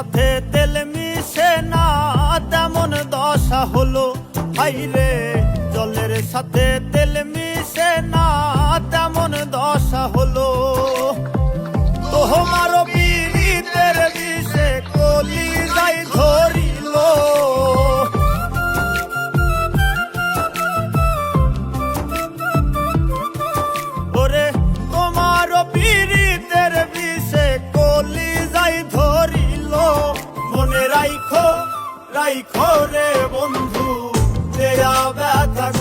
সাথে তেল মিশে না তেমন দশা হলো। হাইরে জলের সাথে তেল মিশে রাইখো রে বন্ধু তেরা ব্যথাগুলো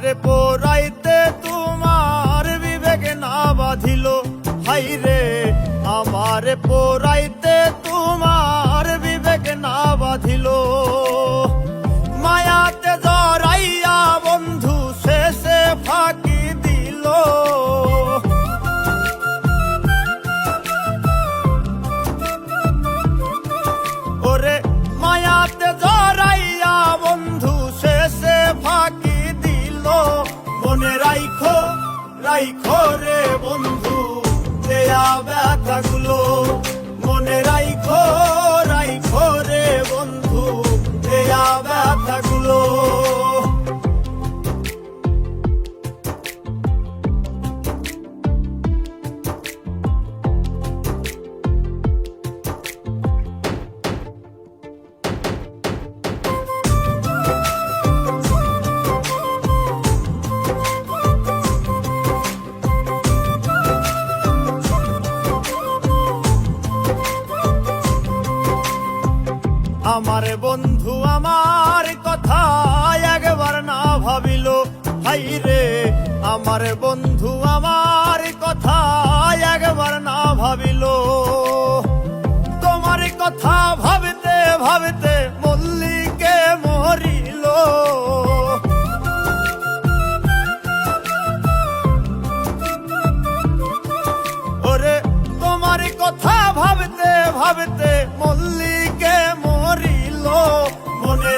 পোরাইতে রাইখো রে বন্ধু দেয়া ব্যথাগুলো আমার বন্ধু, আমার কথা একবার না ভাবিল। হাই রে, আমার বন্ধু, আমার কথা একবার না ভাবিল। তোমার কথা ভাবতে ভাবতে মল্লিকে মরিল। ওরে, তোমার কথা ভাবতে ভাবতে মল্লিকে